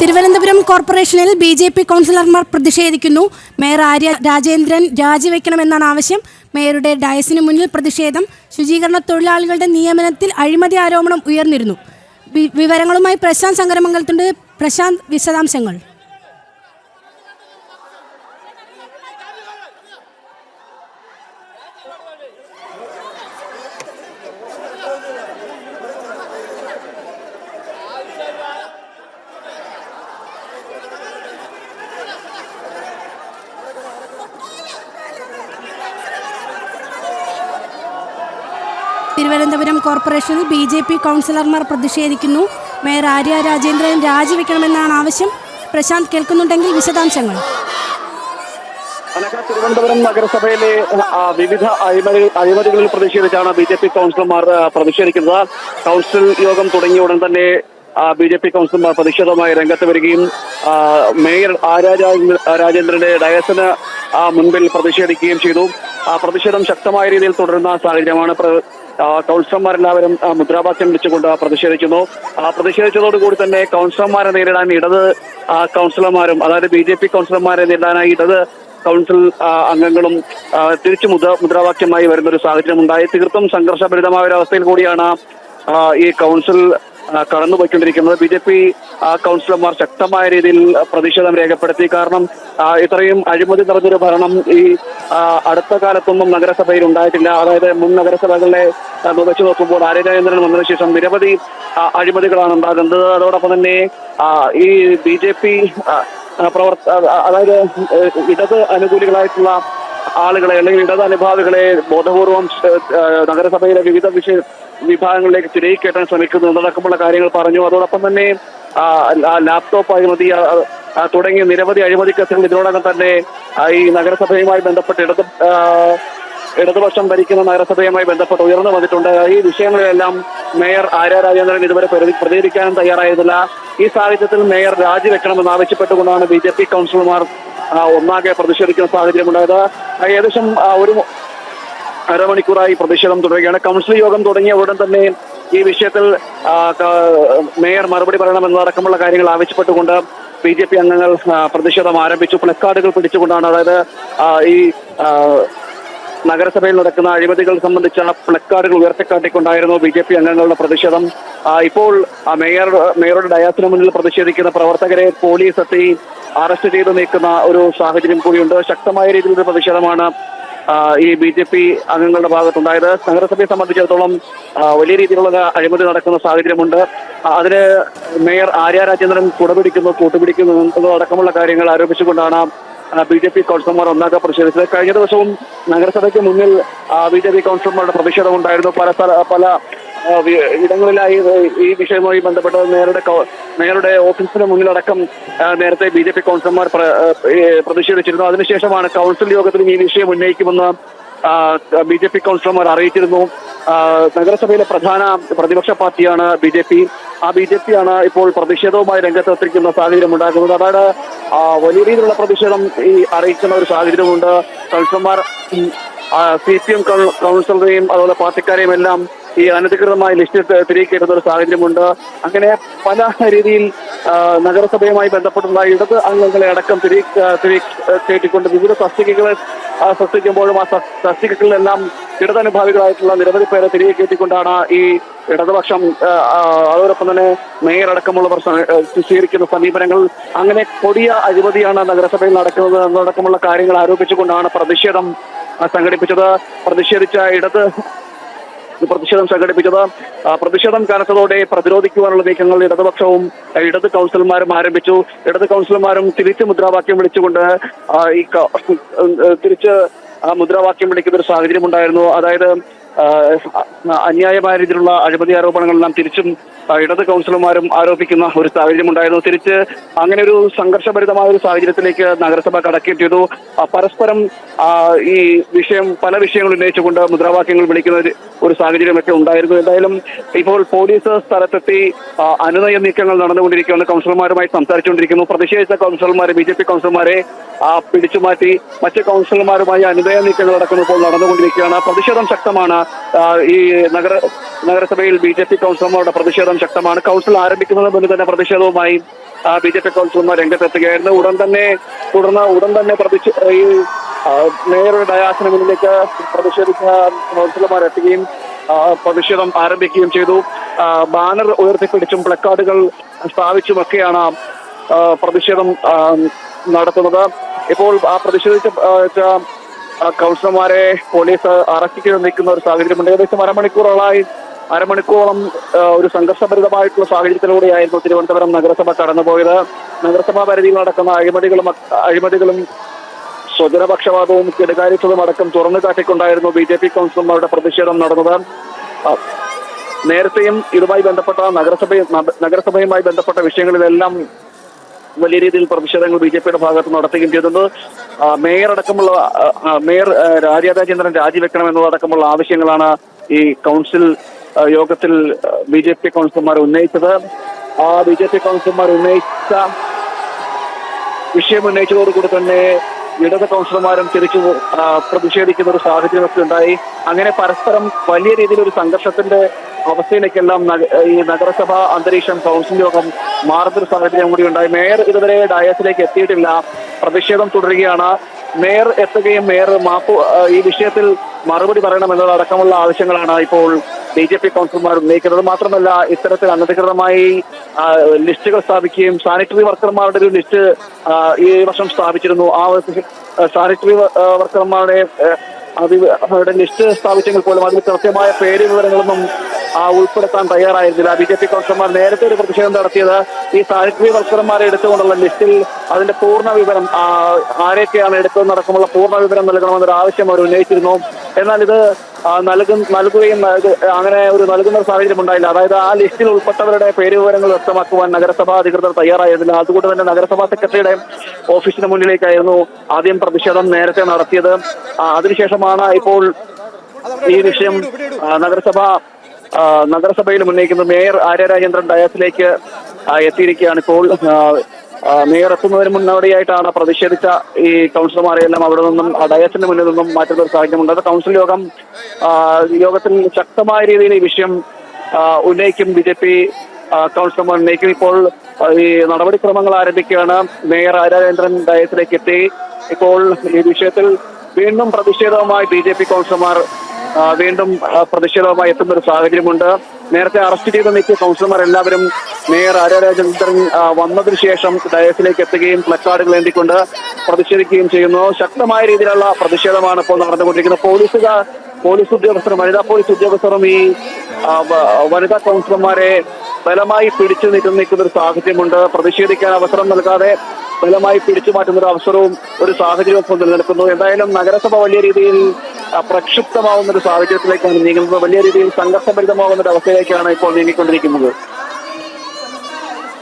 തിരുവനന്തപുരം കോർപ്പറേഷനിൽ B J P കൗൺസിലർമാർ പ്രതിഷേധിക്കുന്നു. മേയർ ആര്യ രാജേന്ദ്രൻ രാജിവെക്കണമെന്നാണ് ആവശ്യം. മേയറുടെ ഡയസിന് മുന്നിൽ പ്രതിഷേധം. ശുചീകരണ തൊഴിലാളികളുടെ നിയമനത്തിൽ അഴിമതി ആരോപണം ഉയർന്നിരുന്നു. വിവരങ്ങളുമായി പ്രശാന്ത് ശങ്കരമംഗലത്തുണ്ട് പ്രശാന്ത് വിശദാംശങ്ങൾ തിരുവനന്തപുരം കോർപ്പറേഷനിൽ ബി ജെ പി കൗൺസിലർമാർ പ്രതിഷേധിക്കുന്നു. മേയർ ആര്യ രാജേന്ദ്രൻ രാജിവെക്കണമെന്നാണ് ആവശ്യം. പ്രശാന്ത് കേൾക്കുന്നുണ്ടെങ്കിൽ വിശദാംശങ്ങൾ. തിരുവനന്തപുരം നഗരസഭയിലെ വിവിധ അഴിമതി അഴിമതികളിൽ പ്രതിഷേധിച്ചാണ് ബി ജെ പി കൗൺസിലർമാർ പ്രതിഷേധിക്കുന്നത്. കൗൺസിൽ യോഗം തുടങ്ങിയ ഉടൻ തന്നെ ബി ജെ പി കൗൺസിലർമാർ പ്രതിഷേധവുമായി രംഗത്ത് വരികയും മേയർ ആര്യ രാജേന്ദ്ര- രാജേന്ദ്രന്റെ ഡയസിന് മുൻപിൽ പ്രതിഷേധിക്കുകയും ചെയ്തു. പ്രതിഷേധം ശക്തമായ രീതിയിൽ തുടരുന്ന സാഹചര്യമാണ് കൗൺസിലർമാരെല്ലാവരും മുദ്രാവാക്യം വിളിച്ചുകൊണ്ട് പ്രതിഷേധിക്കുന്നു. പ്രതിഷേധിച്ചതോടുകൂടി തന്നെ കൗൺസിലർമാരെ നേരിടാൻ ഇടത് കൗൺസിലർമാരും അതായത് ബി ജെ പി കൗൺസിലർമാരെ നേരിടാനായി ഇടത് കൗൺസിൽ അംഗങ്ങളും തിരിച്ചു മുദ്ര മുദ്രാവാക്യമായി വരുന്ന ഒരു സാഹചര്യം ഉണ്ടായി തീർത്തും സംഘർഷഭരിതമായ ഒരു അവസ്ഥയിൽ കൂടിയാണ് ഈ കൗൺസിൽ കടന്നുപോയിക്കൊണ്ടിരിക്കുന്നത്. ബി ജെ പി കൗൺസിലർമാർ ശക്തമായ രീതിയിൽ പ്രതിഷേധം രേഖപ്പെടുത്തി. കാരണം ഇത്രയും അഴിമതി നിറഞ്ഞൊരു ഭരണം ഈ അടുത്ത കാലത്തൊന്നും നഗരസഭയിൽ ഉണ്ടായിട്ടില്ല. അതായത് മുൻ നഗരസഭകളെ വെച്ച് നോക്കുമ്പോൾ ആര്യരാജേന്ദ്രൻ വന്നതിന് ശേഷം നിരവധി അഴിമതികളാണ് ഉണ്ടാകുന്നത്. അതോടൊപ്പം തന്നെ ഈ ബി ജെ പി പ്രവർത്ത അതായത് ഇടത് അനുകൂലികളായിട്ടുള്ള ആളുകളെ അല്ലെങ്കിൽ ഇടത് അനുഭാവികളെ ബോധപൂർവം നഗരസഭയിലെ വിവിധ വിഷയ വിഭാഗങ്ങളിലേക്ക് തിരികെ കയറ്റാൻ ശ്രമിക്കുന്നു എന്നതടക്കമുള്ള കാര്യങ്ങൾ പറഞ്ഞു. അതോടൊപ്പം തന്നെ ലാപ്ടോപ്പ് അഴിമതി തുടങ്ങിയ നിരവധി അഴിമതി കേസുകൾ ഇതിനോടകം തന്നെ ഈ നഗരസഭയുമായി ബന്ധപ്പെട്ട് ഇടത് ഇടതുപക്ഷം ഭരിക്കുന്ന നഗരസഭയുമായി ബന്ധപ്പെട്ട് ഉയർന്നു വന്നിട്ടുണ്ട്. ഈ വിഷയങ്ങളിലെല്ലാം മേയർ ആര്യ രാജേന്ദ്രൻ ഇതുവരെ പ്രതി- പ്രതികരിക്കാനും തയ്യാറായതില്ല ഈ സാഹചര്യത്തിൽ മേയർ രാജിവെക്കണമെന്ന് ആവശ്യപ്പെട്ടുകൊണ്ടാണ് ബി ജെ പി കൗൺസിലർമാർ ഒന്നാകെ പ്രതിഷേധിക്കുന്ന സാഹചര്യമുണ്ടായത്. ഏകദേശം ഒരു അരമണിക്കൂറായി പ്രതിഷേധം തുടരുകയാണ്. കൗൺസിൽ യോഗം തുടങ്ങിയ ഉടൻ തന്നെ ഈ വിഷയത്തിൽ മേയർ മറുപടി പറയണമെന്നതടക്കമുള്ള കാര്യങ്ങൾ ആവശ്യപ്പെട്ടുകൊണ്ട് ബി ജെ പി അംഗങ്ങൾ പ്രതിഷേധം ആരംഭിച്ചു. പ്ലക്കാർഡുകൾ പിടിച്ചുകൊണ്ടാണ് അതായത് ഈ നഗരസഭയിൽ നടക്കുന്ന അഴിമതികൾ സംബന്ധിച്ച പ്ലക്കാർഡുകൾ ഉയർത്തിക്കാട്ടിക്കൊണ്ടായിരുന്നു ബി ജെ പി അംഗങ്ങളുടെ പ്രതിഷേധം. ഇപ്പോൾ മേയർ മേയറുടെ ഡയാസിന് മുന്നിൽ പ്രതിഷേധിക്കുന്ന പ്രവർത്തകരെ പോലീസ് എത്തി അറസ്റ്റ് ചെയ്ത് നീക്കുന്ന ഒരു സാഹചര്യം കൂടിയുണ്ട്. ശക്തമായ രീതിയിലുള്ള പ്രതിഷേധമാണ് ഈ ബി ജെ പി അംഗങ്ങളുടെ ഭാഗത്തുണ്ടായത്. നഗരസഭയെ സംബന്ധിച്ചിടത്തോളം വലിയ രീതിയിലുള്ള അഴിമതി നടക്കുന്ന സാഹചര്യമുണ്ട്. അതിന് മേയർ ആര്യ രാജേന്ദ്രൻ കുടപിടിക്കുന്നു കൂട്ടുപിടിക്കുന്നു എന്നതടക്കമുള്ള കാര്യങ്ങൾ ആരോപിച്ചുകൊണ്ടാണ് ബി ജെ പി കൗൺസിലർമാർ ഒന്നാകെ പ്രതിഷേധിച്ചത്. കഴിഞ്ഞ ദിവസവും നഗരസഭയ്ക്ക് മുന്നിൽ ബി ജെ പി കൗൺസിലർമാരുടെ പ്രതിഷേധം ഉണ്ടായിരുന്നു. പല പല ഇടങ്ങളിലായി ഈ വിഷയവുമായി ബന്ധപ്പെട്ട് മേയറുടെ മേയറുടെ ഓഫീസിന് മുന്നിലടക്കം നേരത്തെ ബി ജെ പി കൗൺസിലർമാർ പ്രതിഷേധിച്ചിരുന്നു. അതിനുശേഷമാണ് കൗൺസിൽ യോഗത്തിൽ ഈ വിഷയം ഉന്നയിക്കുമെന്ന് ബി ജെ പി കൗൺസിലർമാർ അറിയിച്ചിരുന്നു. നഗരസഭയിലെ പ്രധാന പ്രതിപക്ഷ പാർട്ടിയാണ് ബി ജെ പി. ആ ബി ജെ പി ആണ് ഇപ്പോൾ പ്രതിഷേധവുമായി രംഗത്തെത്തിക്കുന്ന സാഹചര്യം ഉണ്ടാക്കുന്നത്. അതാണ് ആ, വലിയ രീതിയിലുള്ള പ്രതിഷേധം ഈ അറിയിക്കുന്ന ഒരു സാഹചര്യമുണ്ട്. കൗൺസിലർമാർ സി പി എം കൗൺസിലറെയും അതുപോലെ പാർട്ടിക്കാരെയും എല്ലാം ഈ അനധികൃതമായ ലിസ്റ്റ് തിരികെ കയറുന്ന ഒരു സാഹചര്യമുണ്ട്. അങ്ങനെ പല രീതിയിൽ നഗരസഭയുമായി ബന്ധപ്പെട്ടുള്ള ഇടത് അംഗങ്ങളെ അടക്കം തിരി തിരി കയറ്റിക്കൊണ്ട് വിവിധ തസ്തികകളെ സൃഷ്ടിക്കുമ്പോഴും ആ തസ്- തസ്തികകളിലെല്ലാം ഇടതനുഭാവികളായിട്ടുള്ള നിരവധി പേരെ തിരികെ കയറ്റിക്കൊണ്ടാണ് ഈ ഇടതുപക്ഷം അതോടൊപ്പം തന്നെ മേയർ അടക്കമുള്ളവർ സ്വീകരിക്കുന്ന സമീപനങ്ങൾ. അങ്ങനെ കൊടിയ അഴിമതിയാണ് നഗരസഭയിൽ നടക്കുന്നത്. എന്നതടക്കമുള്ള കാര്യങ്ങൾ ആരോപിച്ചുകൊണ്ടാണ് പ്രതിഷേധം സംഘടിപ്പിച്ചത്. പ്രതിഷേധിച്ച ഇടത് പ്രതിഷേധം സംഘടിപ്പിച്ചത്. പ്രതിഷേധം കനത്തതോടെ പ്രതിരോധിക്കുവാനുള്ള നീക്കങ്ങൾ ഇടതുപക്ഷവും ഇടത് കൗൺസിലർമാരും ആരംഭിച്ചു. ഇടത് കൗൺസിലർമാരും തിരിച്ച് മുദ്രാവാക്യം വിളിച്ചുകൊണ്ട് ഈ തിരിച്ച് മുദ്രാവാക്യം വിളിക്കുന്ന ഒരു സാഹചര്യം ഉണ്ടായിരുന്നു. അതായത് അന്യായമായ രീതിയിലുള്ള അഴിമതി ആരോപണങ്ങളെല്ലാം തിരിച്ചും ഇടത് കൗൺസിലർമാരും ആരോപിക്കുന്ന ഒരു സാഹചര്യം ഉണ്ടായിരുന്നു. തിരിച്ച് അങ്ങനെ ഒരു സംഘർഷഭരിതമായ ഒരു സാഹചര്യത്തിലേക്ക് നഗരസഭ കടക്കുകയും ചെയ്തു പരസ്പരം ഈ വിഷയം പല വിഷയങ്ങൾ ഉന്നയിച്ചുകൊണ്ട് മുദ്രാവാക്യങ്ങൾ വിളിക്കുന്ന ഒരു- സാഹചര്യമൊക്കെ ഉണ്ടായിരുന്നു. എന്തായാലും ഇപ്പോൾ പോലീസ് സ്ഥലത്തെത്തി അനുനയ നീക്കങ്ങൾ നടന്നുകൊണ്ടിരിക്കുകയാണ്. കൗൺസിലർമാരുമായി സംസാരിച്ചുകൊണ്ടിരിക്കുന്നു. പ്രതിഷേധിച്ച കൗൺസിലർമാരെ ബി ജെ പി കൗൺസിലർമാരെ പിടിച്ചുമാറ്റി മറ്റ് കൗൺസിലർമാരുമായി അനുനയ നീക്കങ്ങൾ അടക്കം ഇപ്പോൾ നടന്നുകൊണ്ടിരിക്കുകയാണ് പ്രതിഷേധം ശക്തമാണ്. ഈ നഗര നഗരസഭയിൽ ബി ജെ പി കൗൺസിലർമാരുടെ പ്രതിഷേധം ശക്തമാണ്. കൗൺസിൽ ആരംഭിക്കുന്നതിന് മുന്നിൽ തന്നെ പ്രതിഷേധവുമായി ബി ജെ പി കൗൺസിലർമാർ രംഗത്തെത്തുകയായിരുന്നു. ഉടൻ തന്നെ തുടർന്ന് ഉടൻ തന്നെ പ്രതിഷേ ഈ മേയറുടെ ഡയാസിന് മുന്നിലേക്ക് പ്രതിഷേധിച്ച കൗൺസിലർമാർ എത്തുകയും പ്രതിഷേധം ആരംഭിക്കുകയും ചെയ്തു. ബാനർ ഉയർത്തിപ്പിടിച്ചും പ്ലക്കാർഡുകൾ സ്ഥാപിച്ചുമൊക്കെയാണ് പ്രതിഷേധം നടത്തുന്നത്. ഇപ്പോൾ ആ പ്രതിഷേധിച്ച കൗൺസിലർമാരെ പോലീസ് അറസ്റ്റ് ചെയ്ത് നിൽക്കുന്ന ഒരു സാഹചര്യമുണ്ട്. ഏകദേശം അരമണിക്കൂറോളായി അരമണിക്കൂറോളം ഒരു സംഘർഷഭരിതമായിട്ടുള്ള സാഹചര്യത്തിലൂടെയായിരുന്നു തിരുവനന്തപുരം നഗരസഭ കടന്നുപോയത്. നഗരസഭാ പരിധിയിൽ നടക്കുന്ന അഴിമതികളും അഴിമതികളും സ്വജനപക്ഷപാതവും കെടുകാര്യത്വവും അടക്കം തുറന്നു കാട്ടിക്കൊണ്ടായിരുന്നു ബി ജെ പി കൗൺസിലർമാരുടെ പ്രതിഷേധം നടന്നത്. നേരത്തെയും ഇതുമായി ബന്ധപ്പെട്ട നഗരസഭ നഗരസഭയുമായി ബന്ധപ്പെട്ട വിഷയങ്ങളിലെല്ലാം വലിയ രീതിയിൽ പ്രതിഷേധങ്ങൾ ബി ജെ പിയുടെ ഭാഗത്ത് നടത്തുകയും ചെയ്തിട്ടുണ്ട്. മേയർ അടക്കമുള്ള മേയർ ആ, രാജാ രാജേന്ദ്രൻ രാജിവെക്കണം എന്നതടക്കമുള്ള ആവശ്യങ്ങളാണ് ഈ കൗൺസിൽ യോഗത്തിൽ ബി ജെ പി കൗൺസിലർമാർ ഉന്നയിച്ചത്. ആ ബി ജെ പി കൗൺസിലർമാർ ഉന്നയിച്ച വിഷയം ഉന്നയിച്ചതോടുകൂടി തന്നെ ഇടത് കൗൺസിലർമാരും തിരിച്ചു പ്രതിഷേധിക്കുന്ന ഒരു സാഹചര്യമൊക്കെ ഉണ്ടായി. അങ്ങനെ പരസ്പരം വലിയ രീതിയിൽ ഒരു സംഘർഷത്തിന്റെ അവസ്ഥയിലേക്കെല്ലാം ഈ നഗരസഭ അന്തരീക്ഷം കൗൺസിൽ യോഗം മാറുന്ന ഒരു സാഹചര്യം കൂടി ഉണ്ടായി. മേയർ ഇതുവരെ ഡയസിലേക്ക് എത്തിയിട്ടില്ല. പ്രതിഷേധം തുടരുകയാണ്. മേയർ എത്തുകയും മേയർ മാപ്പ് ഈ വിഷയത്തിൽ മറുപടി പറയണം എന്നതടക്കമുള്ള ആവശ്യങ്ങളാണ് ഇപ്പോൾ ബി ജെ പി കൗൺസിലർമാർ ഉന്നയിക്കുന്നത്. മാത്രമല്ല ഇത്തരത്തിൽ അനധികൃതമായി ലിസ്റ്റുകൾ സ്ഥാപിക്കുകയും സാനിറ്ററി വർക്കർമാരുടെ ഒരു ലിസ്റ്റ് ഈ വർഷം സ്ഥാപിച്ചിരുന്നു. ആ സാനിറ്ററി വർക്കർമാരുടെ അത് അവരുടെ ലിസ്റ്റ് സ്ഥാപിച്ചെങ്കിൽ പോലും അതിൽ കൃത്യമായ പേര് വിവരങ്ങളൊന്നും ഉൾപ്പെടുത്താൻ തയ്യാറായിരുന്നില്ല. ബി ജെ പി കൗൺസിലർമാർ നേരത്തെ ഒരു പ്രതിഷേധം നടത്തിയത് ഈ സാനിറ്ററി വർക്കർമാരെ എടുത്തുകൊണ്ടുള്ള ലിസ്റ്റിൽ അതിന്റെ പൂർണ വിവരം ആരൊക്കെയാണ് എടുത്തതെന്നടക്കമുള്ള പൂർണ വിവരം നൽകണമെന്നൊരു ആവശ്യം അവർ ഉന്നയിച്ചിരുന്നു. എന്നാൽ ഇത് നൽകും നൽകുകയും അങ്ങനെ ഒരു നൽകുന്ന സാഹചര്യം ഉണ്ടായില്ല. അതായത് ആ ലിസ്റ്റിൽ ഉൾപ്പെട്ടവരുടെ പേര് വിവരങ്ങൾ വ്യക്തമാക്കുവാൻ നഗരസഭാ അധികൃതർ തയ്യാറായിരുന്നില്ല. അതുകൊണ്ട് തന്നെ നഗരസഭാ സെക്രട്ടറിയുടെ ഓഫീസിന് മുന്നിലേക്കായിരുന്നു ആദ്യം പ്രതിഷേധം നേരത്തെ നടത്തിയത്. അതിനുശേഷമാണ് ഇപ്പോൾ ഈ വിഷയം നഗരസഭ നഗരസഭയിൽ ഉന്നയിക്കുന്നത് മേയർ ആര്യ രാജേന്ദ്രൻ ഡയസിലേക്ക് എത്തിയിരിക്കുകയാണ് ഇപ്പോൾ എത്തുന്നതിന് മുന്നോടിയായിട്ടാണ് പ്രതിഷേധിച്ച ഈ കൗൺസിലർമാരെയെല്ലാം അവിടെ നിന്നും ഡയസിന്റെ ഡയസിന് മുന്നിൽ നിന്നും മാറ്റുന്ന ഒരു സാഹചര്യമുണ്ട്. അത് കൗൺസിൽ യോഗം യോഗത്തിൽ ശക്തമായ രീതിയിൽ ഈ വിഷയം ഉന്നയിക്കും. ബി ജെ പി കൗൺസിലർമാർ ഉന്നയിക്കും. ഇപ്പോൾ ഈ നടപടിക്രമങ്ങൾ ആരംഭിക്കുകയാണ്. മേയർ ആര്യ രാജേന്ദ്രൻ ഡയസിലേക്ക് എത്തി. ഇപ്പോൾ ഈ വിഷയത്തിൽ വീണ്ടും പ്രതിഷേധവുമായി ബി ജെ പി കൗൺസിലർമാർ വീണ്ടും പ്രതിഷേധവുമായി എത്തുന്ന ഒരു സാഹചര്യമുണ്ട്. നേരത്തെ അറസ്റ്റ് ചെയ്ത് നീക്കിയ കൗൺസിലർമാർ എല്ലാവരും മേയർ ആര്യ രാജേന്ദ്രൻ വന്നതിന് ശേഷം ഡയസിലേക്ക് എത്തുകയും പ്ലക്കാർഡുകൾ ഏന്തിക്കൊണ്ട് പ്രതിഷേധിക്കുകയും ചെയ്യുന്നു. ശക്തമായ രീതിയിലുള്ള പ്രതിഷേധമാണ് ഇപ്പോൾ നടന്നുകൊണ്ടിരിക്കുന്നത്. പോലീസുകാർ പോലീസ് ഉദ്യോഗസ്ഥരും വനിതാ പോലീസ് ഉദ്യോഗസ്ഥരും ഈ വനിതാ കൗൺസിലർമാരെ ബലമായി പിടിച്ചു നിൽക്കുന്ന നിൽക്കുന്ന ഒരു സാഹചര്യമുണ്ട്. പ്രതിഷേധിക്കാൻ അവസരം നൽകാതെ ബലമായി പിടിച്ചു മാറ്റുന്ന ഒരു അവസരവും ഒരു സാഹചര്യവും ഇപ്പോൾ നിലനിൽക്കുന്നു. എന്തായാലും നഗരസഭ വലിയ രീതിയിൽ പ്രക്ഷുബ്ധമാവുന്ന ഒരു സാഹചര്യത്തിലേക്കാണ് നീങ്ങുന്നത്. വലിയ രീതിയിൽ സംഘർഷഭരിതമാവുന്ന ഒരു അവസ്ഥയിലേക്കാണ് ഇപ്പോൾ നീങ്ങിക്കൊണ്ടിരിക്കുന്നത്.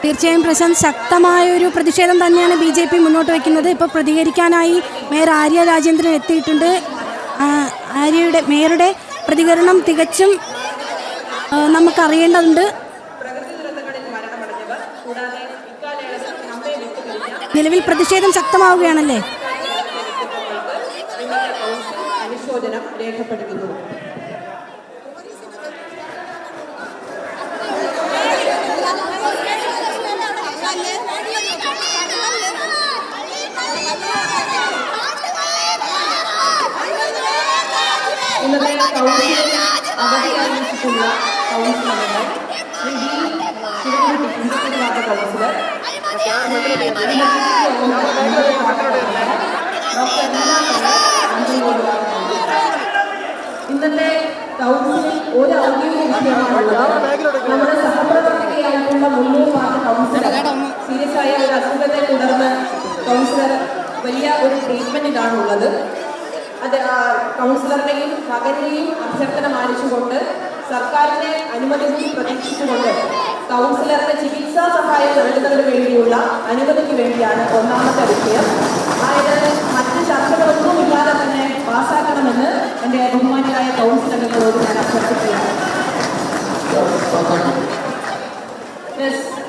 തീർച്ചയായും പ്രശാന്ത് ശക്തമായ ഒരു പ്രതിഷേധം തന്നെയാണ് ബി ജെ പി മുന്നോട്ട് വയ്ക്കുന്നത്. ഇപ്പോൾ പ്രതികരിക്കാനായി മേയർ ആര്യ രാജേന്ദ്രൻ എത്തിയിട്ടുണ്ട്. ആര്യയുടെ മേയറുടെ പ്രതികരണം തികച്ചും നമുക്കറിയേണ്ടതുണ്ട്. നിലവിൽ പ്രതിഷേധം ശക്തമാവുകയാണല്ലേ? അനുശോചനം രേഖപ്പെടുത്തുന്നു ഇന്നത്തെ കൗൺസിലിൽ അവധി അറിയിച്ചിട്ടുള്ള കൗൺസിൽ അംഗങ്ങൾ Shri D Sivakutty principal ward councillor doctor Reena അഞ്ചുമോട് ഇന്നത്തെ കൗൺസിലിൽ ഒരു ഔദ്യോഗിക വിഷയമാണുള്ളത് നമ്മുടെ സഹപ്രവർത്തകയായിട്ടുള്ള മുന്നൂർ വാർഡ് കൗൺസിലർ സീരിയസ് ആയ ഒരു അസുഖത്തെ തുടർന്ന് കൗൺസിലർ വലിയ ഒരു ട്രീറ്റ്മെന്റിലാണ് ഉള്ളത് അത് കൗൺസിലറിനെയും മകനെയും അഭ്യർത്ഥന മാനിച്ചുകൊണ്ട് സർക്കാരിന്റെ അനുമതി കൂടി പ്രതീക്ഷിച്ചുകൊണ്ട് കൗൺസിലറിന്റെ ചികിത്സാ സഹായം നൽകുന്നതിന് വേണ്ടിയുള്ള അനുമതിക്ക് വേണ്ടിയാണ് ഒന്നാമത്തെ വിഷയം. അതായത് മറ്റ് ചർച്ചകളൊന്നുമില്ലാതെ തന്നെ പാസ്സാക്കണമെന്ന് എന്റെ ബഹുമാനിയായ കൗൺസിൽ ഞാൻ അഭ്യർത്ഥിക്കുകയാണ്.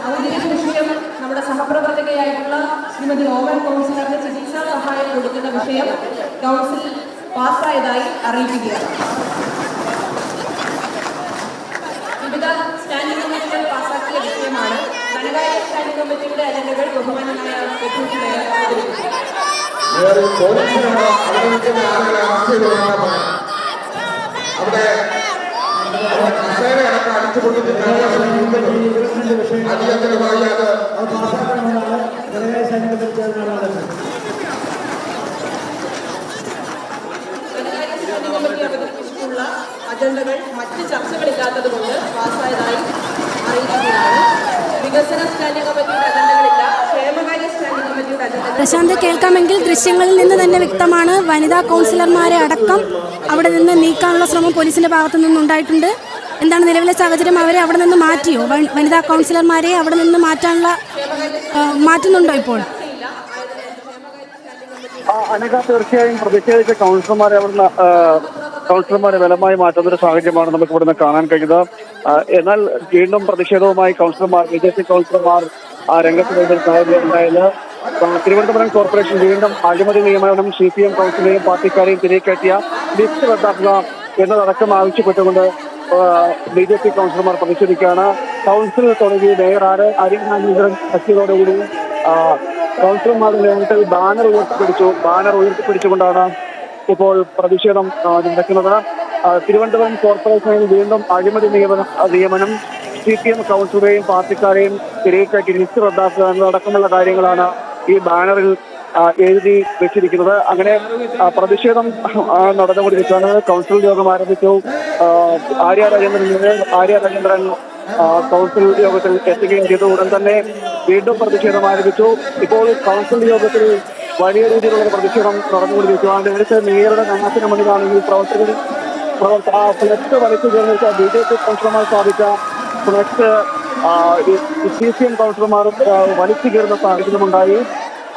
ഔദ്യോഗിക വിഷയം നമ്മുടെ സഹപ്രവർത്തകയായിട്ടുള്ള ശ്രീമതി ഓവൻ കൗൺസിലറിന് ചികിത്സാ സഹായം കൊടുക്കുന്ന വിഷയം. കൗൺസിൽ പാസ്സായതായി അറിയിക്കുകയാണ് വിവിധ സ്റ്റാൻഡിംഗ് കമ്മിറ്റികൾ പാസാക്കിയ വിഷയമാണ്. ധനകാര്യ സ്റ്റാൻഡിംഗ് കമ്മിറ്റിയുടെ അജണ്ടകൾ ബഹുമാനമായ അവിടെ നിൽക്കുന്ന ആളുകളെ അറസ്റ്റ് ചെയ്തുകൊണ്ടാണ് പറഞ്ഞത് അവിടെ അവിടെ കസേര അടക്കം അടിച്ചുകൊണ്ട് നിൽക്കുന്ന അധികത്തിനുമായി അത് ധനകാര്യ സ്റ്റാൻഡിംഗ് കമ്മിറ്റി അവതരിപ്പിച്ചിട്ടുള്ള അജണ്ടകൾ മറ്റ് ചർച്ചകളില്ലാത്തത് കൊണ്ട് പാസ്സായതായി അറിയിക്കുകയാണ്. വികസന സ്റ്റാൻഡിംഗ് കമ്മിറ്റിയുടെ അജണ്ടകളില്ല. ക്ഷേമകാര്യ സ്റ്റാൻഡിംഗ് കമ്മിറ്റിയുടെ അജണ്ട പ്രശാന്ത് കേൾക്കാമെങ്കിൽ ദൃശ്യങ്ങളിൽ നിന്ന് തന്നെ വ്യക്തമാണ്. വനിതാ കൗൺസിലർമാരെ അടക്കം അവിടെ നിന്ന് നീക്കാനുള്ള ശ്രമം പോലീസിന്റെ ഭാഗത്തു നിന്നുണ്ടായിട്ടുണ്ട്. എന്താണ് നിലവിലെ സാഹചര്യം? അവരെ അവിടെ നിന്ന് മാറ്റിയോ? വനിതാ കൗൺസിലർമാരെ അവിടെ നിന്ന് മാറ്റാനുള്ള മാറ്റുന്നുണ്ടോ ഇപ്പോൾ? അനക തീർച്ചയായും പ്രതിഷേധിച്ച കൗൺസിലർമാരെ അവിടുന്ന് കൗൺസിലർമാരെ ബലമായി മാറ്റുന്ന ഒരു സാഹചര്യമാണ് നമുക്ക് ഇവിടുന്ന് കാണാൻ കഴിയുന്നത് എന്നാൽ വീണ്ടും പ്രതിഷേധവുമായി കൗൺസിലർമാർ ബി ജെ പി കൗൺസിലർമാർ രംഗത്ത് വരുന്ന സാഹചര്യം ഉണ്ടായത്. തിരുവനന്തപുരം കോർപ്പറേഷൻ വീണ്ടും അഴിമതി നിയമനം സി പി എം കൗൺസിലെയും പാർട്ടിക്കാരെയും തിരികെ കയറ്റിയ ലിസ്റ്റ് റദ്ദാക്കുക എന്നതടക്കം ആവശ്യപ്പെട്ടുകൊണ്ട് ബി ജെ പി കൗൺസിലർമാർ പ്രതിഷേധിക്കുകയാണ്. കൗൺസിൽ തുടങ്ങി മേയർ ആര് അരിനാഗേന്ദ്രൻ എത്തിയതോടുകൂടി ആ, കൗൺസിലർമാരുടെ നേതൃത്വത്തിൽ ബാനർ ഉയർത്തിപ്പിടിച്ചു. ബാനർ ഉയർത്തിപ്പിടിച്ചുകൊണ്ടാണ് ഇപ്പോൾ പ്രതിഷേധം നടക്കുന്നത് തിരുവനന്തപുരം കോർപ്പറേഷനിൽ വീണ്ടും അഴിമതി നിയമനം നിയമനം സി പി എം കൗൺസിലറെയും പാർട്ടിക്കാരെയും തിരയേക്കാറ്റി ലിസ്റ്റ് റദ്ദാക്കുക എന്നതടക്കമുള്ള കാര്യങ്ങളാണ് ഈ ബാനറിൽ എഴുതി വെച്ചിരിക്കുന്നത്. അങ്ങനെ പ്രതിഷേധം നടന്നുകൊണ്ടിരിക്കുകയാണ്. കൗൺസിൽ യോഗം ആരംഭിച്ചു. ആര്യ രാജേന്ദ്രൻ ആര്യ രാജേന്ദ്രൻ കൗൺസിൽ യോഗത്തിൽ എത്തുകയും ചെയ്തു. ഉടൻ തന്നെ വീണ്ടും പ്രതിഷേധം ആരംഭിച്ചു. ഇപ്പോൾ കൗൺസിൽ യോഗത്തിൽ വലിയ രീതിയിലുള്ള പ്രതിഷേധം നടന്നുകൊണ്ടിരിക്കുകയാണ്. നേരത്തെ മേയറുടെ നാമത്തിന് മുന്നിലാണ് ഈ പ്രവർത്തകർ. ഫ്ലക്സ് വലിച്ചു ചേർന്നിട്ട് ബി ജെ പി കൗൺസിലർമാർ സ്ഥാപിച്ച ഫ്ലക്സ് സി സി എം കൗൺസിലർമാർ വലിച്ചു കയറുന്ന സാഹചര്യമുണ്ടായി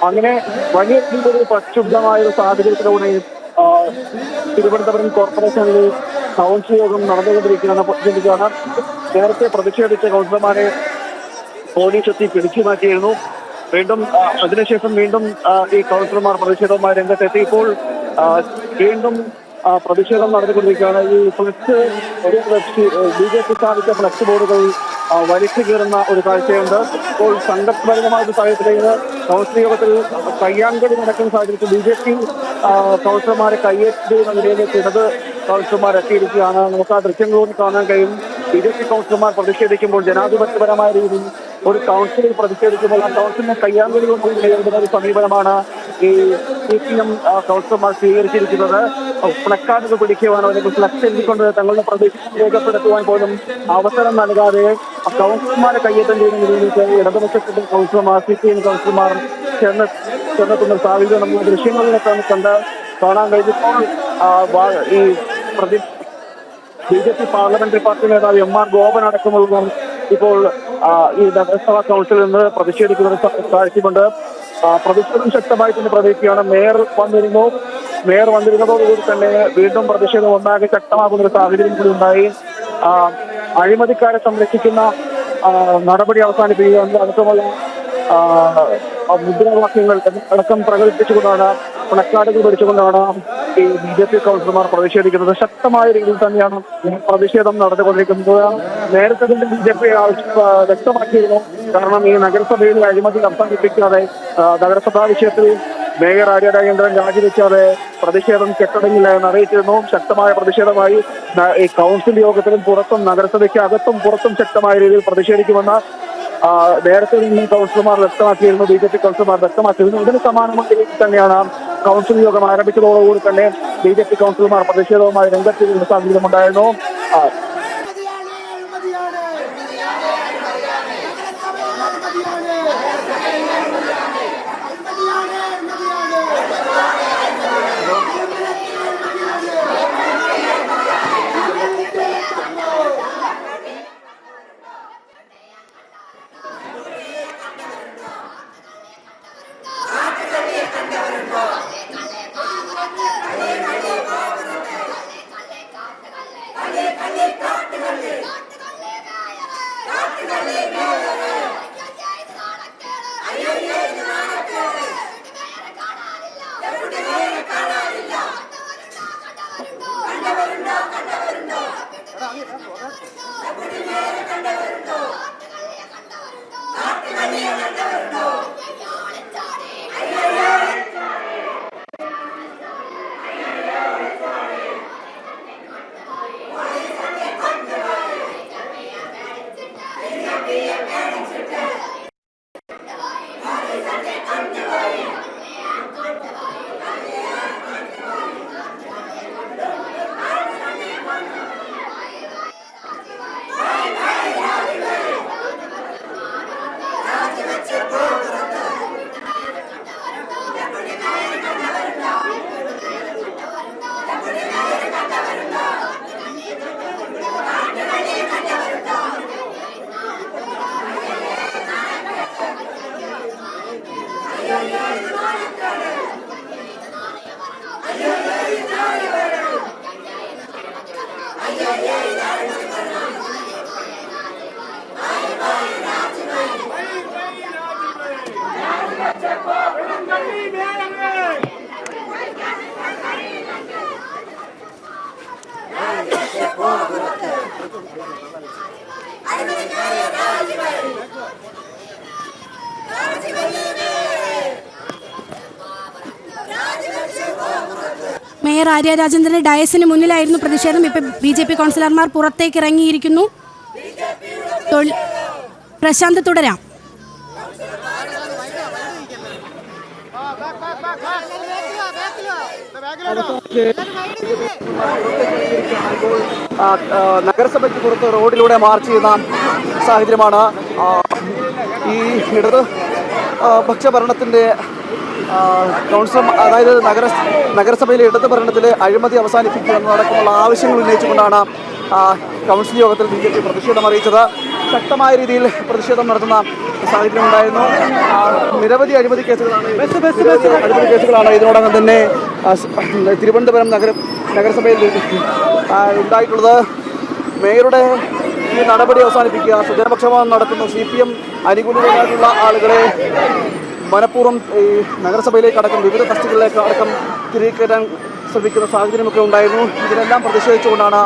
അങ്ങനെ വലിയ രീതിയിലൊരു പ്രക്ഷുബ്ധമായ ഒരു സാഹചര്യത്തിലൂടെ തിരുവനന്തപുരം കോർപ്പറേഷനിൽ കൗൺസിൽ യോഗം നടന്നുകൊണ്ടിരിക്കുകയാണ്. പ്രതിഷേധിക്കുകയാണ്. നേരത്തെ പ്രതിഷേധിച്ച കൗൺസിലർമാരെ പോലീസ് എത്തി പിടിച്ചു മാറ്റിയിരുന്നു വീണ്ടും അതിനുശേഷം വീണ്ടും ഈ കൗൺസിലർമാർ പ്രതിഷേധവുമായി രംഗത്തെത്തി. ഇപ്പോൾ വീണ്ടും പ്രതിഷേധം നടന്നുകൊണ്ടിരിക്കുകയാണ്. ഈ ഫ്ലക്സ് ഒരു ഫ്ലക്സ് ബി ജെ പി സ്ഥാപിച്ച ഫ്ലക്സ് ബോർഡുകൾ വലിച്ചു കീറുന്ന ഒരു കാഴ്ചയുണ്ട്. ഇപ്പോൾ സംഘർഷപരമായ ഒരു സാഹചര്യത്തിൽ കൗൺസിൽ യോഗത്തിൽ കയ്യാങ്കളി നടക്കുന്ന സാഹചര്യത്തിൽ ബി ജെ പി കൗൺസിലർമാരെ കയ്യേറ്റുന്ന നിലയിലേക്ക് ഇടത് കൗൺസിലർമാർ എത്തിയിരിക്കുകയാണ്. നമുക്ക് ആ ദൃശ്യങ്ങളോട് കാണാൻ കഴിയും. ബി ജെ പി കൗൺസിലർമാർ പ്രതിഷേധിക്കുമ്പോൾ ജനാധിപത്യപരമായ രീതിയിൽ ഒരു കൗൺസിലിൽ പ്രതിഷേധിക്കുമ്പോൾ ആ കൗൺസിലിനെ കയ്യാങ്കളി കൊണ്ട് നേരിടുന്ന ഒരു സമീപനമാണ് ഈ സി പി എം കൗൺസിലർമാർ സ്വീകരിച്ചിരിക്കുന്നത് ഫ്ലക്കാർഡുകൾ പിടിക്കുവാനോ അല്ലെങ്കിൽ ഫ്ലക്സ് എഴുതിക്കൊണ്ട് തങ്ങളുടെ പ്രതീക്ഷ രേഖപ്പെടുത്തുവാൻ പോലും അവസരം നൽകാതെ കൗൺസിലർമാരെ കയ്യേറ്റം ചെയ്യുന്ന രീതിയിലേക്ക് ഇടതുപക്ഷത്തിന്റെ കൗൺസിലർമാർ സി പി എം കൗൺസിലർമാർ ചെന്ന് ചെന്നെത്തുന്ന സാഹചര്യം നമ്മൾ ദൃശ്യങ്ങളിലൊക്കെ കണ്ട് കാണാൻ കഴിഞ്ഞപ്പോൾ ഈ പ്രതി B J P parliamentary party നേതാവ് എം ആർ ഗോപൻ അടക്കമുള്ളവർ ഇപ്പോൾ ഈ നഗരസഭാ കൗൺസിലിൽ നിന്ന് പ്രതിഷേധിക്കുന്ന സാഹചര്യമുണ്ട്. പ്രതിഷേധം ശക്തമായി തന്നെ പ്രതീക്ഷിക്കുകയാണ് മേയർ വന്നിരുന്നു. മേയർ വന്നിരുന്നതോടുകൂടി തന്നെ വീണ്ടും പ്രതിഷേധം ഒന്നാകെ ശക്തമാകുന്ന ഒരു സാഹചര്യം കൂടി ഉണ്ടായി. അഴിമതിക്കാരെ സംരക്ഷിക്കുന്ന നടപടി അവസാനിപ്പിക്കുക എന്ന അടക്കമുള്ള ആ, ആ മുദ്രാവാക്യങ്ങൾ അടക്കം പ്രകടിപ്പിച്ചുകൊണ്ടാണ് പ്ലക്കാർഡുകൾ പിടിച്ചുകൊണ്ടാണ് ഈ ബി ജെ പി കൗൺസിലർമാർ പ്രതിഷേധിക്കുന്നത്. ശക്തമായ രീതിയിൽ തന്നെയാണ് പ്രതിഷേധം നടന്നുകൊണ്ടിരിക്കുന്നത്. നേരത്തെ തന്നെ ബി ജെ പി വ്യക്തമാക്കിയിരുന്നു. കാരണം ഈ നഗരസഭയിൽ അഴിമതി അവസാനിപ്പിക്കാതെ നഗരസഭാ വിഷയത്തിൽ മേയർ ആര്യ രാജേന്ദ്രൻ രാജിവെച്ചാതെ പ്രതിഷേധം കെട്ടടങ്ങില്ല എന്ന് അറിയിച്ചിരുന്നു. ശക്തമായ പ്രതിഷേധമായി ഈ കൗൺസിൽ യോഗത്തിലും പുറത്തും നഗരസഭയ്ക്ക് അകത്തും പുറത്തും ശക്തമായ രീതിയിൽ പ്രതിഷേധിക്കുമെന്ന് നേരത്തെ നിന്ന് കൗൺസിലർമാർ വ്യക്തമാക്കിയിരുന്നു ബി ജെ പി കൗൺസിലർമാർ വ്യക്തമാക്കിയിരുന്നു. ഇതിന് സമാനമായി തന്നെയാണ് കൗൺസിൽ യോഗം ആരംഭിച്ചതോടുകൂടി തന്നെ ബി ജെ പി കൗൺസിലർമാർ പ്രതിഷേധവുമായി രംഗത്ത് സാഹചര്യമുണ്ടായിരുന്നു. മേയർ ആര്യ രാജേന്ദ്രന്റെ ഡയസിന് മുന്നിലായിരുന്നു പ്രതിഷേധം. ഇപ്പൊ ബി ജെ പി കൗൺസിലർമാർ പുറത്തേക്ക് ഇറങ്ങിയിരിക്കുന്നു. പ്രശാന്ത് തുടരാം. ബാക്കിലോ ആ, നഗരസഭയ്ക്ക് പുറത്ത് റോഡിലൂടെ മാർച്ച് ചെയ്യുന്ന സാഹചര്യമാണ്. ഈ ഇടത് ഭക്ഷ്യഭരണത്തിന്റെ കൗൺസിൽ അതായത് നഗര നഗരസഭയിലെ ഇടത് ഭരണത്തിൽ അഴിമതി അവസാനിപ്പിക്കുക എന്നതടക്കമുള്ള ആവശ്യങ്ങൾ ഉന്നയിച്ചുകൊണ്ടാണ് കൗൺസിൽ യോഗത്തിൽ ബി ജെ പി പ്രതിഷേധം അറിയിച്ചത്. ശക്തമായ രീതിയിൽ പ്രതിഷേധം നടത്തുന്ന സാഹചര്യം ഉണ്ടായിരുന്നു നിരവധി അഴിമതി കേസുകളാണ് അഴിമതി കേസുകളാണ് ഇതിനോടകം തന്നെ തിരുവനന്തപുരം നഗര നഗരസഭയിൽ ഉണ്ടായിട്ടുള്ളത് മേയറുടെ ഈ നടപടി അവസാനിപ്പിക്കുക സുജനപക്ഷപാതം നടത്തുന്ന സി പി എം അനുകൂലികളായിട്ടുള്ള ആളുകളെ മനഃപൂർവം ഈ നഗരസഭയിലേക്ക് അടക്കം വിവിധ തസ്തികളിലേക്ക് അടക്കം തിരികെ കയറ്റാൻ ശ്രമിക്കുന്ന സാഹചര്യമൊക്കെ ഉണ്ടായിരുന്നു. ഇതിനെല്ലാം പ്രതിഷേധിച്ചുകൊണ്ടാണ്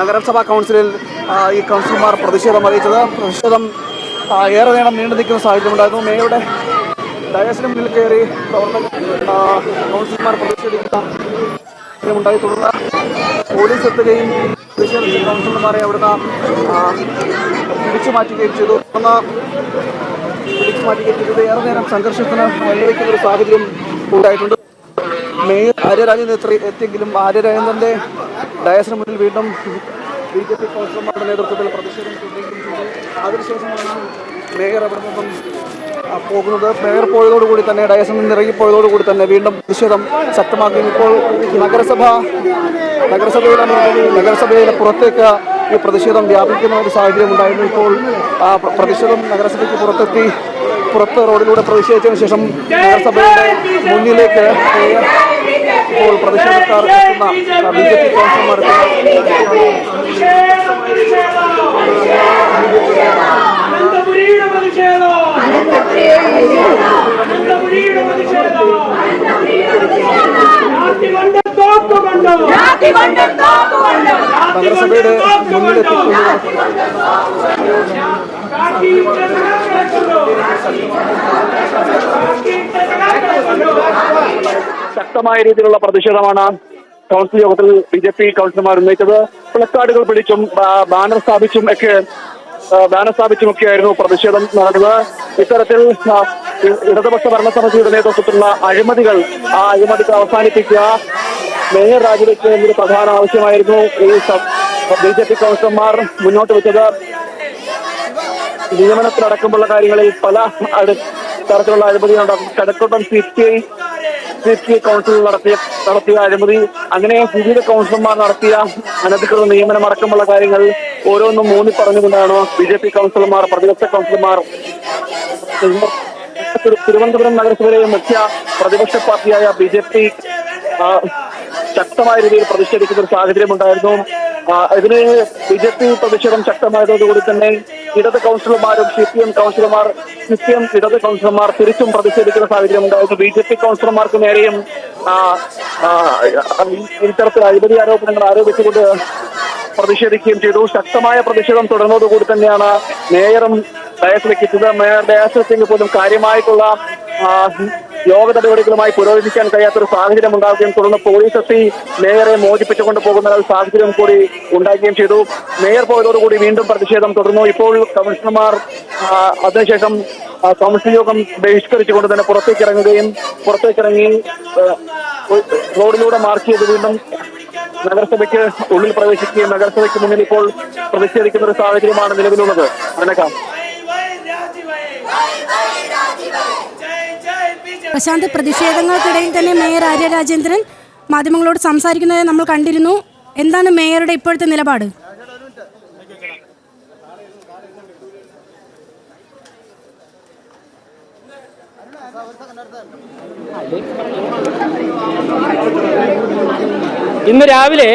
നഗരസഭാ കൗൺസിലിൽ ഈ കൗൺസിലർമാർ പ്രതിഷേധം അറിയിച്ചത്. പ്രതിഷേധം ഏറെ നേരം നീണ്ടു നിൽക്കുന്ന സാഹചര്യം ഉണ്ടായിരുന്നു. മേയറുടെ ഡയസിന് മുന്നിൽ കയറി ആ, കൗൺസിലർമാർ പ്രതിഷേധിക്കുന്ന ഉണ്ടായി തുടർന്ന് പോലീസ് എത്തുകയും കൗൺസിലർമാരെ അവിടുന്ന് പിടിച്ചു മാറ്റുകയും ചെയ്തു. തുടർന്ന് പിടിച്ചു മാറ്റുകയും ചെയ്തത് ഏറെ നേരം സംഘർഷത്തിന് വഴിവെക്കുന്ന ഒരു സാഹചര്യം ഉണ്ടായിട്ടുണ്ട്. മേയർ ആര്യരാജൻ എത്തി എത്തിയെങ്കിലും ആര്യരാജേന്ദ്രന്റെ ഡയസിന് മുന്നിൽ വീണ്ടും ബി ജെ പി കൗൺസിലർമാരുടെ നേതൃത്വത്തിൽ പ്രതിഷേധം തുടരുകയും അതിനുശേഷമാണ് മേയർ അവിടെ നിന്നും പോകുന്നത്. മേയർ പോയതോടുകൂടി തന്നെ ഡയസിൽ നിന്ന് ഇറങ്ങിപ്പോയതോടുകൂടി തന്നെ വീണ്ടും പ്രതിഷേധം ശക്തമാക്കി. ഇപ്പോൾ നഗരസഭ നഗരസഭയിലെ നഗരസഭയിലെ പുറത്തേക്ക് ഈ പ്രതിഷേധം വ്യാപിക്കുന്ന ഒരു സാഹചര്യം ഉണ്ടായിരുന്നു. ഇപ്പോൾ ആ പ്ര- പ്രതിഷേധം നഗരസഭയ്ക്ക് പുറത്തെത്തി പുറത്ത് റോഡിലൂടെ പ്രതിഷേധിച്ചതിന് ശേഷം നഗരസഭയുടെ മുന്നിലേക്ക് ഇപ്പോൾ പ്രതിഷേധക്കാർ എത്തുന്ന ബി ജെ പി കൗൺസിലർമാർ അനന്തപുരിയുടെ പ്രതിഷേധം. അനന്തപുരിയുടെ പ്രതിഷേധം. കൊണ്ട് കൊണ്ട് കൊണ്ട് ശക്തമായ രീതിയിലുള്ള പ്രതിഷേധമാണ് കൗൺസിൽ യോഗത്തിൽ ബി ജെ പി കൗൺസിലർമാർ ഉന്നയിച്ചത്. പ്ലക്കാർഡുകൾ പിടിച്ചും ബാനർ സ്ഥാപിച്ചും ഒക്കെ ബാനർ സ്ഥാപിച്ചുമൊക്കെയായിരുന്നു പ്രതിഷേധം നടന്നത്. ഇത്തരത്തിൽ ഇടതുപക്ഷ ഭരണസമിതിയുടെ നേതൃത്വത്തിലുള്ള അഴിമതികൾ ആ അഴിമതികൾ അവസാനിപ്പിക്കുക മേയർ രാജിവെച്ച് എന്നൊരു പ്രധാന ആവശ്യമായിരുന്നു ഈ ബി ജെ പി കൗൺസിലർമാർ മുന്നോട്ട് വെച്ചത്. നിയമനത്തിലടക്കമുള്ള കാര്യങ്ങളിൽ പല തരത്തിലുള്ള അഴിമതി നടക്കും കടക്കോട്ടം C P I C P I council നടത്തിയ നടത്തിയ അഴിമതി അങ്ങനെ വിവിധ കൗൺസിലർമാർ നടത്തിയ അനധികൃത നിയമനം അടക്കമുള്ള കാര്യങ്ങൾ ഓരോന്നും മൂന്നി പറഞ്ഞുകൊണ്ടാണ് ബി ജെ പി കൗൺസിലർമാർ പ്രതിപക്ഷ കൗൺസിലർമാർ തിരുവനന്തപുരം നഗരസഭയിലെ മുഖ്യ പ്രതിപക്ഷ പാർട്ടിയായ ബി ജെ പി ശക്തമായ രീതിയിൽ പ്രതിഷേധിക്കുന്ന ഒരു സാഹചര്യം ഉണ്ടായിരുന്നു. ഇതിന് ബി ജെ പി പ്രതിഷേധം ശക്തമായതോടുകൂടി തന്നെ ഇടത് കൗൺസിലർമാരും സി പി എം കൗൺസിലർമാർ സി പി എം ഇടത് കൗൺസിലർമാർ തിരിച്ചും പ്രതിഷേധിക്കുന്ന സാഹചര്യം ഉണ്ടായിരുന്നു. ബി ജെ പി കൗൺസിലർമാർക്ക് നേരെയും ഇത്തരത്തിൽ അഴിമതി ആരോപണങ്ങൾ ആരോപിച്ചുകൊണ്ട് പ്രതിഷേധിക്കുകയും ചെയ്തു. ശക്തമായ പ്രതിഷേധം തുടർന്നതോടുകൂടി തന്നെയാണ് മേയറും ഡയസിലേക്ക് എത്തിയത്. മേയർ ഡയസിലേക്ക് പോലും കാര്യമായിട്ടുള്ള യോഗ നടപടികളുമായി പുരോഗമിക്കാൻ കഴിയാത്തൊരു സാഹചര്യം ഉണ്ടാവുകയും തുടർന്ന് പോലീസ് എത്തി മേയറെ മോചിപ്പിച്ചുകൊണ്ട് പോകുന്ന ഒരു സാഹചര്യം കൂടി ഉണ്ടാക്കുകയും ചെയ്തു. മേയർ പോയതോടുകൂടി വീണ്ടും പ്രതിഷേധം തുടർന്നു. ഇപ്പോൾ കമ്മീഷണർമാർ അതിനുശേഷം കൗൺസിൽ യോഗം ബഹിഷ്കരിച്ചുകൊണ്ട് തന്നെ പുറത്തേക്ക് ഇറങ്ങുകയും പുറത്തേക്ക് ഇറങ്ങി റോഡിലൂടെ മാർച്ച് ചെയ്ത് വീണ്ടും നഗരസഭയ്ക്ക് ഉള്ളിൽ പ്രവേശിക്കുകയും നഗരസഭയ്ക്ക് മുന്നിൽ ഇപ്പോൾ പ്രതിഷേധിക്കുന്ന ഒരു സാഹചര്യമാണ് നിലവിലുള്ളത്. അതിനേക്കാം പ്രശാന്ത് പ്രതിഷേധങ്ങൾക്കിടയിൽ തന്നെ മേയർ ആര്യ രാജേന്ദ്രൻ മാധ്യമങ്ങളോട് സംസാരിക്കുന്നത് നമ്മൾ കണ്ടിരുന്നു. എന്താണ് മേയറുടെ ഇപ്പോഴത്തെ നിലപാട്? ഇന്ന് രാവിലെ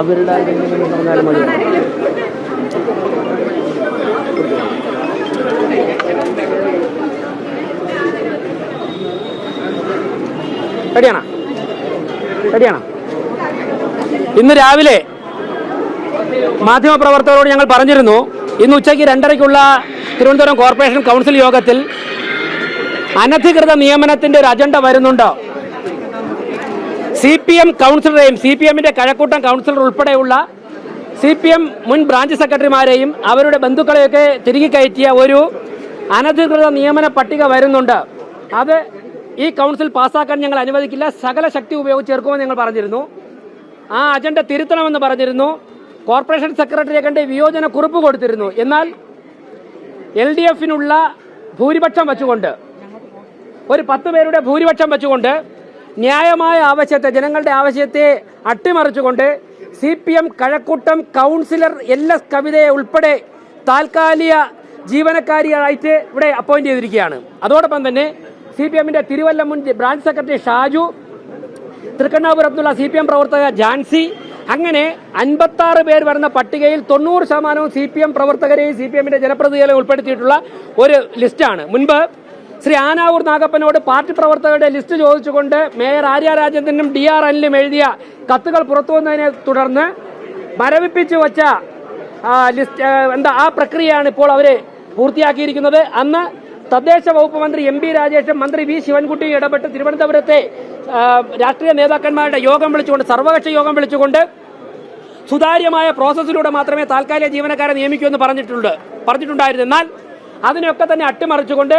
അവരുടെ റെഡിയാണോ? റെഡിയാണോ? ഇന്ന് രാവിലെ മാധ്യമപ്രവർത്തകരോട് ഞങ്ങൾ പറഞ്ഞിരുന്നു ഇന്ന് ഉച്ചയ്ക്ക് രണ്ടരയ്ക്കുള്ള തിരുവനന്തപുരം കോർപ്പറേഷൻ കൗൺസിൽ യോഗത്തിൽ അനധികൃത നിയമനത്തിന്റെ ഒരു അജണ്ട വരുന്നുണ്ടോ. സി പി എം കൗൺസിലറെയും സി പി എമ്മിന്റെ കഴക്കൂട്ടം കൗൺസിലർ ഉൾപ്പെടെയുള്ള സി പി എം മുൻ ബ്രാഞ്ച് സെക്രട്ടറിമാരെയും അവരുടെ ബന്ധുക്കളെയൊക്കെ തിരികെ കയറ്റിയ ഒരു അനധികൃത നിയമന പട്ടിക വരുന്നുണ്ട്. അത് ഈ കൗൺസിൽ പാസ്സാക്കാൻ ഞങ്ങൾ അനുവദിക്കില്ല. സകല ശക്തി ഉപയോഗിച്ച് ചേർക്കുമെന്ന് ഞങ്ങൾ പറഞ്ഞിരുന്നു. ആ അജണ്ട തിരുത്തണമെന്ന് പറഞ്ഞിരുന്നു. കോർപ്പറേഷൻ സെക്രട്ടറിയെ കണ്ട് വിയോജന കുറിപ്പ് കൊടുത്തിരുന്നു. എന്നാൽ എൽ ഡി എഫിനുള്ള ഭൂരിപക്ഷം വച്ചുകൊണ്ട് ഒരു പത്ത് പേരുടെ ഭൂരിപക്ഷം വെച്ചുകൊണ്ട് ന്യായമായ ആവശ്യത്തെ ജനങ്ങളുടെ ആവശ്യത്തെ അട്ടിമറിച്ചുകൊണ്ട് C P M Kazhakkoottam councillor L S കവിതയെ ഉൾപ്പെടെ താൽക്കാലിക ജീവനക്കാരിയായിട്ട് ഇവിടെ അപ്പോയിന്റ് ചെയ്തിരിക്കുകയാണ്. അതോടൊപ്പം തന്നെ സി പി എമ്മിന്റെ തിരുവല്ല മുൻ ബ്രാഞ്ച് സെക്രട്ടറി ഷാജു തൃക്കണ്ണാപുരത്തുള്ള സി പി എം പ്രവർത്തക ജാൻസി അങ്ങനെ അൻപത്തി ആറ് പേർ വരുന്ന പട്ടികയിൽ തൊണ്ണൂറ് ശതമാനവും സി പി എം പ്രവർത്തകരെയും സി പി എമ്മിന്റെ ജനപ്രതിനിധികളെ ഉൾപ്പെടുത്തിയിട്ടുള്ള ഒരു ലിസ്റ്റാണ് മുൻപ് ശ്രീ ആനാവൂർ നാഗപ്പനോട് പാർട്ടി പ്രവർത്തകരുടെ ലിസ്റ്റ് ചോദിച്ചുകൊണ്ട് മേയർ ആര്യ രാജേന്ദ്രനും ഡി ആർ അനിലും എഴുതിയ കത്തുകൾ പുറത്തു വന്നതിനെ തുടർന്ന് മരവിപ്പിച്ചു വച്ച ലിസ്റ്റ് എന്താ ആ പ്രക്രിയയാണ് ഇപ്പോൾ അവർ പൂർത്തിയാക്കിയിരിക്കുന്നത്. അന്ന് തദ്ദേശ വകുപ്പ് മന്ത്രി എം പി രാജേഷും മന്ത്രി വി ശിവൻകുട്ടി ഇടപെട്ട് തിരുവനന്തപുരത്തെ രാഷ്ട്രീയ നേതാക്കന്മാരുടെ യോഗം വിളിച്ചുകൊണ്ട് സർവകക്ഷി യോഗം വിളിച്ചുകൊണ്ട് സുതാര്യമായ പ്രോസസ്സിലൂടെ മാത്രമേ താൽക്കാലിക ജീവനക്കാരെ നിയമിക്കൂ എന്ന് പറഞ്ഞിട്ടുണ്ട് പറഞ്ഞിട്ടുണ്ടായിരുന്നു. എന്നാൽ അതിനൊക്കെ തന്നെ അട്ടിമറിച്ചുകൊണ്ട്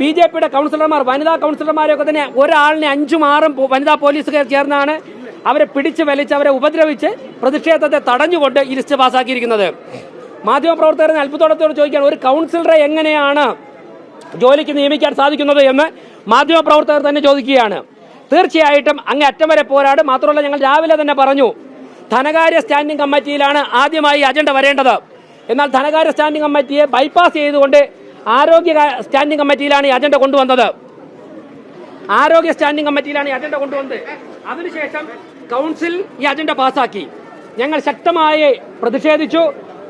ബി ജെ പിയുടെ കൗൺസിലർമാർ വനിതാ കൗൺസിലർമാരെയൊക്കെ തന്നെ ഒരാളിനെ അഞ്ചും ആറും വനിതാ പോലീസുകാർ ചേർന്നാണ് അവരെ പിടിച്ച് വലിച്ച് അവരെ ഉപദ്രവിച്ച് പ്രതിഷേധത്തെ തടഞ്ഞുകൊണ്ട് ഈ ലിസ്റ്റ് പാസ്സാക്കിയിരിക്കുന്നത് മാധ്യമപ്രവർത്തകരെ അത്ഭുതത്തോടെ ചോദിക്കാൻ ഒരു കൗൺസിലറെ എങ്ങനെയാണ് ജോലിക്ക് നിയമിക്കാൻ സാധിക്കുന്നത് എന്ന് മാധ്യമപ്രവർത്തകർ തന്നെ ചോദിക്കുകയാണ്. തീർച്ചയായിട്ടും അങ്ങ് അറ്റം വരെ പോരാട്. മാത്രമല്ല ഞങ്ങൾ രാവിലെ തന്നെ പറഞ്ഞു ധനകാര്യ സ്റ്റാൻഡിംഗ് കമ്മിറ്റിയിലാണ് ആദ്യമായി അജണ്ട വരേണ്ടത്. എന്നാൽ ധനകാര്യ സ്റ്റാൻഡിംഗ് കമ്മിറ്റിയെ ബൈപ്പാസ് ചെയ്തുകൊണ്ട് ആരോഗ്യ സ്റ്റാൻഡിംഗ് കമ്മിറ്റിയിലാണ് ഈ അജണ്ട കൊണ്ടുവന്നത്. ആരോഗ്യ സ്റ്റാൻഡിംഗ് കമ്മിറ്റിയിലാണ് ഈ അജണ്ട കൊണ്ടുവന്നത്. അതിനുശേഷം കൗൺസിൽ ഈ അജണ്ട പാസാക്കി. ഞങ്ങൾ ശക്തമായി പ്രതിഷേധിച്ചു.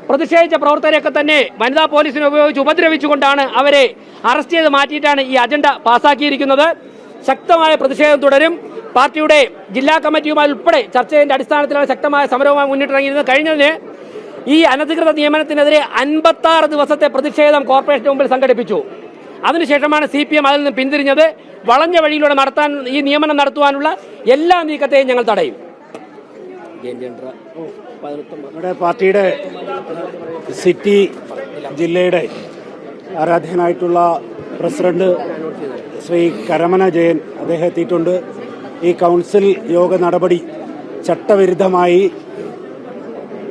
പ്രതിഷേധിച്ച പ്രവർത്തകരെയൊക്കെ തന്നെ വനിതാ പോലീസിനെ ഉപയോഗിച്ച് ഉപദ്രവിച്ചുകൊണ്ടാണ് അവരെ അറസ്റ്റ് ചെയ്ത് മാറ്റിയിട്ടാണ് ഈ അജണ്ട പാസാക്കിയിരിക്കുന്നത്. ശക്തമായ പ്രതിഷേധം തുടരും. പാർട്ടിയുടെ ജില്ലാ കമ്മിറ്റിയുമായി ഉൾപ്പെടെ ചർച്ചയുടെ അടിസ്ഥാനത്തിലാണ് ശക്തമായ സമരവുമായി മുന്നിട്ടിറങ്ങിയിരുന്നത്. കഴിഞ്ഞതിന് ഈ അനധികൃത നിയമനത്തിനെതിരെ അൻപത്തി ദിവസത്തെ പ്രതിഷേധം കോർപ്പറേഷന് മുമ്പിൽ സംഘടിപ്പിച്ചു. അതിനുശേഷമാണ് സി പി എം അതിൽ നിന്ന് പിന്തിരിഞ്ഞത്. വളഞ്ഞ വഴിയിലൂടെ നടത്താൻ ഈ നിയമനം നടത്തുവാനുള്ള എല്ലാ നീക്കത്തെയും ഞങ്ങൾ തടയും. നമ്മുടെ പാർട്ടിയുടെ സിറ്റി ജില്ലയുടെ ആരാധ്യനായിട്ടുള്ള പ്രസിഡന്റ് ശ്രീ കരമന ജയൻ അദ്ദേഹം എത്തിയിട്ടുണ്ട് ഈ കൗൺസിൽ യോഗ നടപടി ചട്ടവിരുദ്ധമായി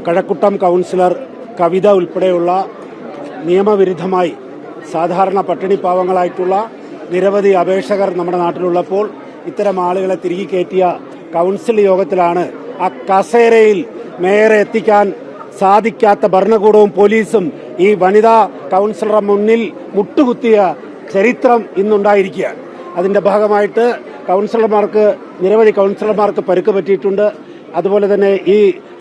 കഴക്കുട്ടം കൗൺസിലർ കവിത ഉൾപ്പെടെയുള്ള നിയമവിരുദ്ധമായി സാധാരണ പട്ടിണി പാവങ്ങളായിട്ടുള്ള നിരവധി അപേക്ഷകർ നമ്മുടെ നാട്ടിലുള്ളപ്പോൾ ഇത്തരം ആളുകളെ തിരികെ കയറ്റിയ കൗൺസിൽ യോഗത്തിലാണ് ആ കസേരയിൽ മേയറെ എത്തിക്കാൻ സാധിക്കാത്ത ഭരണകൂടവും പോലീസും ഈ വനിതാ കൗൺസിലറുടെ മുന്നിൽ മുട്ടുകുത്തിയ ചരിത്രം ഇന്നുണ്ടായിരിക്കുകയാണ്. അതിന്റെ ഭാഗമായിട്ട് കൗൺസിലർമാർക്ക് നിരവധി കൗൺസിലർമാർക്ക് പരുക്ക് പറ്റിയിട്ടുണ്ട്. അതുപോലെ തന്നെ ഈ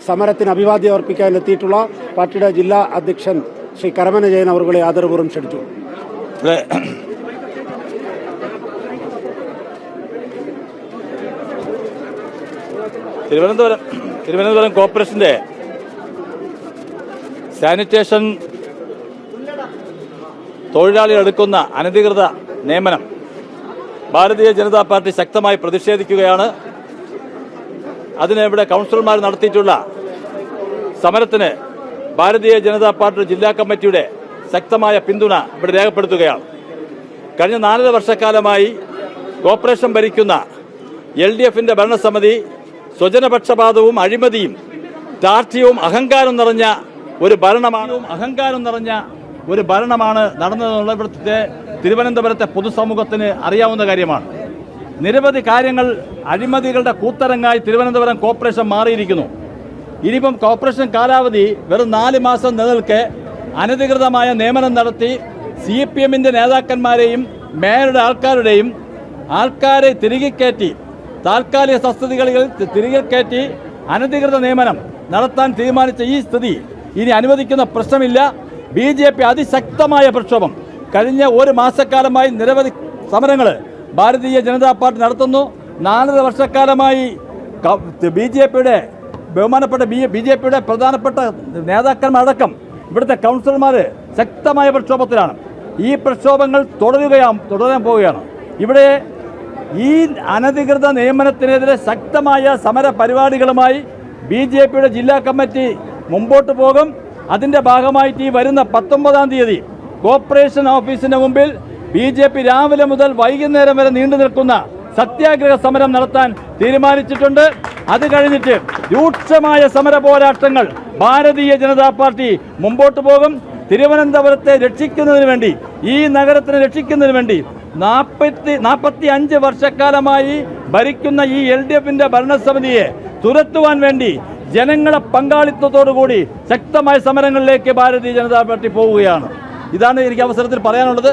സമരത്തിന് അഭിവാദ്യം അർപ്പിക്കാൻ എത്തിയിട്ടുള്ള പാർട്ടിയുടെ ജില്ലാ അധ്യക്ഷൻ ശ്രീ കരമന ജയൻ അവരുടെ ആദരപൂർവം ക്ഷണിച്ചു. തിരുവനന്തപുരം തിരുവനന്തപുരം കോർപ്പറേഷന്റെ സാനിറ്റേഷൻ തൊഴിലാളികൾ എടുക്കുന്ന അനധികൃത നിയമനം ഭാരതീയ ജനതാ പാർട്ടി ശക്തമായി പ്രതിഷേധിക്കുകയാണ്. അതിന് ഇവിടെ കൗൺസിലർമാർ നടത്തിയിട്ടുള്ള സമരത്തിന് ഭാരതീയ ജനതാ പാർട്ടി ജില്ലാ കമ്മിറ്റിയുടെ ശക്തമായ പിന്തുണ ഇവിടെ രേഖപ്പെടുത്തുകയാണ്. കഴിഞ്ഞ നാലര വർഷക്കാലമായി കോർപ്പറേഷൻ ഭരിക്കുന്ന എൽ ഡി എഫിന്റെ ഭരണസമിതി സ്വജനപക്ഷപാതവും അഴിമതിയും രാഷ്ട്രീയവും അഹങ്കാരം നിറഞ്ഞ ഒരു ഭരണമാണ്. അഹങ്കാരം നിറഞ്ഞ ഒരു ഭരണമാണ് നടന്നതെന്നുള്ള ഇവിടുത്തെ തിരുവനന്തപുരത്തെ പൊതുസമൂഹത്തിന് അറിയാവുന്ന കാര്യമാണ്. നിരവധി കാര്യങ്ങൾ അഴിമതികളുടെ കൂത്തരങ്ങായി തിരുവനന്തപുരം കോർപ്പറേഷൻ മാറിയിരിക്കുന്നു. ഇനിയിപ്പം കോർപ്പറേഷൻ കാലാവധി വെറും നാല് മാസം നിലനിൽക്കെ അനധികൃതമായ നിയമനം നടത്തി സി പി എമ്മിന്റെ നേതാക്കന്മാരെയും മേയറുടെ ആൾക്കാരുടെയും ആൾക്കാരെ തിരികെ കയറ്റി താൽക്കാലിക തസ്തികകളിൽ തിരികെ കയറ്റി അനധികൃത നിയമനം നടത്താൻ തീരുമാനിച്ച ഈ സ്ഥിതി ഇനി അനുവദിക്കുന്ന പ്രശ്നമില്ല. ബി ജെ പി അതിശക്തമായ പ്രക്ഷോഭം. കഴിഞ്ഞ ഒരു മാസക്കാലമായി നിരവധി സമരങ്ങൾ ഭാരതീയ ജനതാ പാർട്ടി നടത്തുന്നു. നാലര വർഷക്കാലമായി ബി ജെ പിയുടെ ബഹുമാനപ്പെട്ട ബി ബി ജെ പിയുടെ പ്രധാനപ്പെട്ട നേതാക്കന്മാരടക്കം ഇവിടുത്തെ കൗൺസിലർമാർ ശക്തമായ പ്രക്ഷോഭത്തിലാണ്. ഈ പ്രക്ഷോഭങ്ങൾ തുടരുകയാണ് തുടരാൻ പോവുകയാണ്. ഇവിടെ ഈ അനധികൃത നിയമനത്തിനെതിരെ ശക്തമായ സമര പരിപാടികളുമായി ബി ജെ പിയുടെ ജില്ലാ കമ്മിറ്റി മുമ്പോട്ട് പോകും. അതിന്റെ ഭാഗമായിട്ട് ഈ വരുന്ന പത്തൊമ്പതാം തീയതി കോർപ്പറേഷൻ ഓഫീസിന് മുമ്പിൽ ബി ജെ പി രാവിലെ മുതൽ വൈകുന്നേരം വരെ നീണ്ടു നിൽക്കുന്ന സത്യാഗ്രഹ സമരം നടത്താൻ തീരുമാനിച്ചിട്ടുണ്ട്. അത് കഴിഞ്ഞിട്ട് രൂക്ഷമായ സമര പോരാട്ടങ്ങൾ ഭാരതീയ ജനതാ പാർട്ടി മുമ്പോട്ട് പോകും. തിരുവനന്തപുരത്തെ രക്ഷിക്കുന്നതിന് വേണ്ടി ഈ നഗരത്തിനെ രക്ഷിക്കുന്നതിന് വേണ്ടി നാൽപ്പത്തി നാൽപ്പത്തി അഞ്ച് വർഷക്കാലമായി ഭരിക്കുന്ന ഈ എൽ ഡി എഫിന്റെ ഭരണസമിതിയെ തുരത്തുവാൻ വേണ്ടി ജനങ്ങളെ പങ്കാളിത്തത്തോടുകൂടി ശക്തമായ സമരങ്ങളിലേക്ക് ഭാരതീയ ജനതാ പാർട്ടി പോവുകയാണ്. ഇതാണ് എനിക്ക് അവസരത്തിൽ പറയാനുള്ളത്.